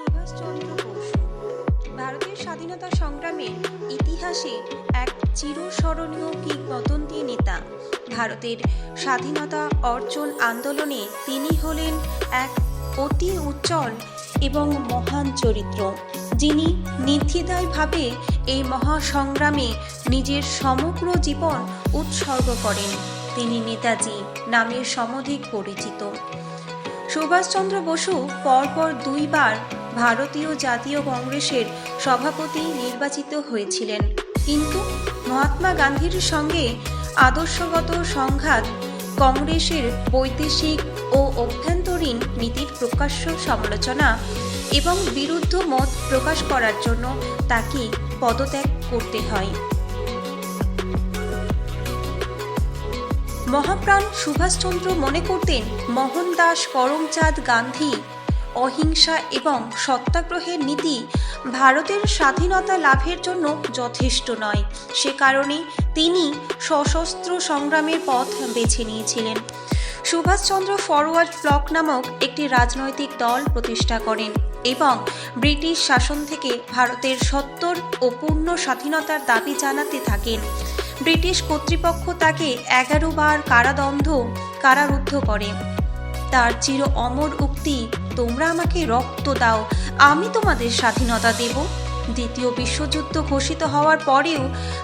সুভাষচন্দ্র বোস। ভারতের স্বাধীনতা সংগ্রামের ইতিহাসে এক চিরস্মরণীয় কিংবদন্তি নেতা। ভারতের স্বাধীনতা অর্জন আন্দোলনে তিনি হলেন এক অতি উজ্জ্বল এবং মহান চরিত্র। যিনি নির্দ্বিধায়ভাবে এই মহাসংগ্রামে নিজের সমগ্র জীবন উৎসর্গ করেন। তিনি নেতাজি নামে সমধিক পরিচিত। সুভাষচন্দ্র বসু পরপর দুইবার ভারতীয় জাতীয় কংগ্রেসের সভাপতি নির্বাচিত হয়েছিলেন। কিন্তু মহাত্মা গান্ধীর সঙ্গে আদর্শগত সংঘাত কংগ্রেসের বৈদেশিক ও অভ্যন্তরীণ নীতির প্রকাশ্য সমালোচনা এবং বিরুদ্ধ মত প্রকাশ করার জন্য তাকে পদত্যাগ করতে হয়। মহাপ্রাণ সুভাষচন্দ্র মনে করতেন মোহনদাস করমচাঁদ গান্ধী। অহিংসা এবং সত্যাগ্রহের নীতি ভারতের স্বাধীনতা লাভের জন্য যথেষ্ট নয়। সে কারণে তিনি সশস্ত্র সংগ্রামের পথ বেছে নিয়েছিলেন। সুভাষচন্দ্র ফরওয়ার্ড ব্লক নামক একটি রাজনৈতিক দল প্রতিষ্ঠা করেন এবং ব্রিটিশ শাসন থেকে ভারতের সত্তর ও পূর্ণ স্বাধীনতার দাবি জানাতে থাকেন। ব্রিটিশ কর্তৃপক্ষ তাকে এগারো বার কারাদণ্ড কারারুদ্ধ করে। তার চির অমর উক্তি, তোমরা আমাকে রক্ত দাও, আমি তোমাদের স্বাধীনতা দেব। দ্বিতীয় বিশ্বযুদ্ধ ঘোষিত হওয়ার পরেও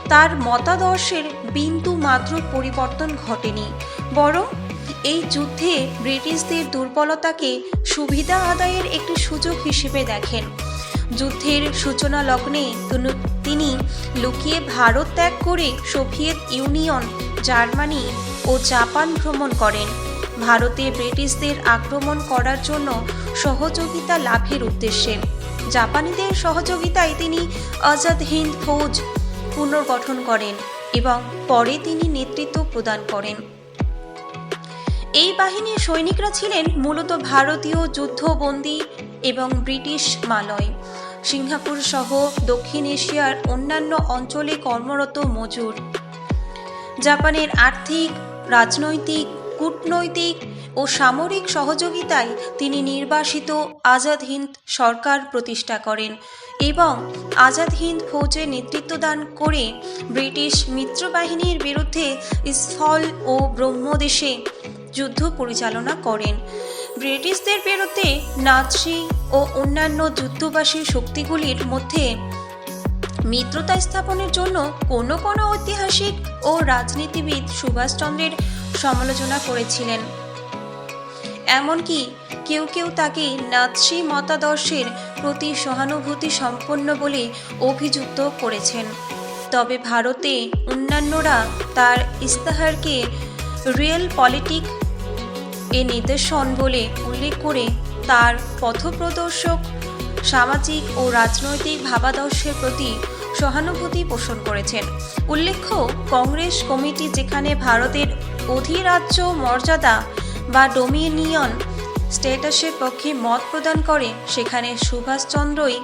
তার মতাদর্শের বিন্দু মাত্র পরিবর্তন ঘটেনি। বরং এই যুদ্ধে ব্রিটিশদের দুর্বলতাকে সুবিধা আদায়ের একটি সুযোগ হিসেবে দেখেন। যুদ্ধের সূচনা লগ্নে তুনু- লুকিয়ে ভারত ত্যাগ করে সোভিয়েত ইউনিয়ন, জার্মানি ও জাপান ভ্রমণ করেন। ভারতে ব্রিটিশদের আক্রমণ করার জন্য সহযোগিতা লাভের উদ্দেশ্যে। জাপানিদের সহযোগিতায় তিনি আজাদ হিন্দ ফৌজ পুনর্গঠন করেন এবং পরে তিনি নেতৃত্ব প্রদান করেন। এই বাহিনীর সৈনিকরা ছিলেন মূলত ভারতীয় যুদ্ধবন্দী এবং ব্রিটিশ মালয়। সিঙ্গাপুর সহ দক্ষিণ এশিয়ার অন্যান্য অঞ্চলে কর্মরত মজুর। জাপানের আর্থিক, রাজনৈতিক, কূটনৈতিক ও সামরিক সহযোগিতায় তিনি নির্বাসিত আজাদ হিন্দ সরকার প্রতিষ্ঠা করেন এবং আজাদ হিন্দ ফৌজে নেতৃত্বদান করে ব্রিটিশ মিত্রবাহিনীর বিরুদ্ধে স্থল ও ব্রহ্মদেশে যুদ্ধ পরিচালনা করেন। ব্রিটিশদের বিরুদ্ধে নাৎসি ও অন্যান্য যুদ্ধবাসী শক্তিগুলির মধ্যে মিত্রতা স্থাপনের জন্য কোনো কোনো ঐতিহাসিক ও রাজনীতিবিদ সুভাষচন্দ্রের সমালোচনা করেছিলেন। এমনকি কেউ কেউ তাকে নাৎসি মতাদর্শের প্রতি সহানুভূতি সম্পন্ন বলে অভিযুক্ত করেছেন। তবে ভারতে অন্যান্যরা তার ইস্তাহারকে রিয়েল পলিটিক এ নিদর্শন বলে উল্লেখ করে তার পথপ্রদর্শক সামাজিক ও রাজনৈতিক ভাবাদর্শের প্রতি সহানুভূতি পোষণ করেছেন। উল্লেখ্য, কংগ্রেস কমিটি যেখানে ভারতের অধিরাজ্য মর্যাদা বা ডোমিনিয়ন স্ট্যাটাসের পক্ষে মত প্রদান করে, সেখানে সুভাষচন্দ্রই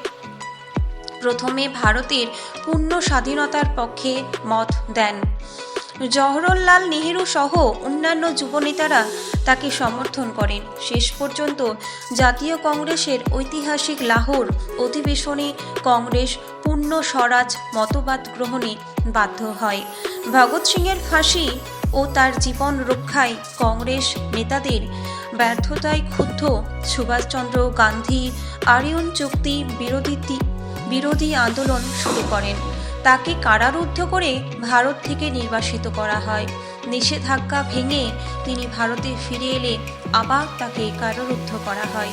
প্রথমে ভারতের পূর্ণ স্বাধীনতার পক্ষে মত দেন। জওহরলাল নেহেরু সহ অন্যান্য যুবনেতারা তাকে সমর্থন করেন। শেষ পর্যন্ত জাতীয় কংগ্রেসের ঐতিহাসিক লাহোর অধিবেশনে কংগ্রেস পূর্ণ স্বরাজ মতবাদ গ্রহণে বাধ্য হয়। ভগৎ সিংয়ের ফাঁসি ও তার জীবন রক্ষায় কংগ্রেস নেতাদের ব্যর্থতায় ক্ষুব্ধ সুভাষচন্দ্র গান্ধী আরিয়ন চুক্তি বিরোধী বিরোধী আন্দোলন শুরু করেন। তাকে কারারুদ্ধ করে ভারত থেকে নির্বাসিত করা হয়। নিষেধাজ্ঞা ভেঙে তিনি ভারতে ফিরে এলে আবার তাকে কারারুদ্ধ করা হয়।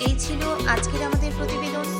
এই ছিল আজকের আমাদের প্রতিবেদন।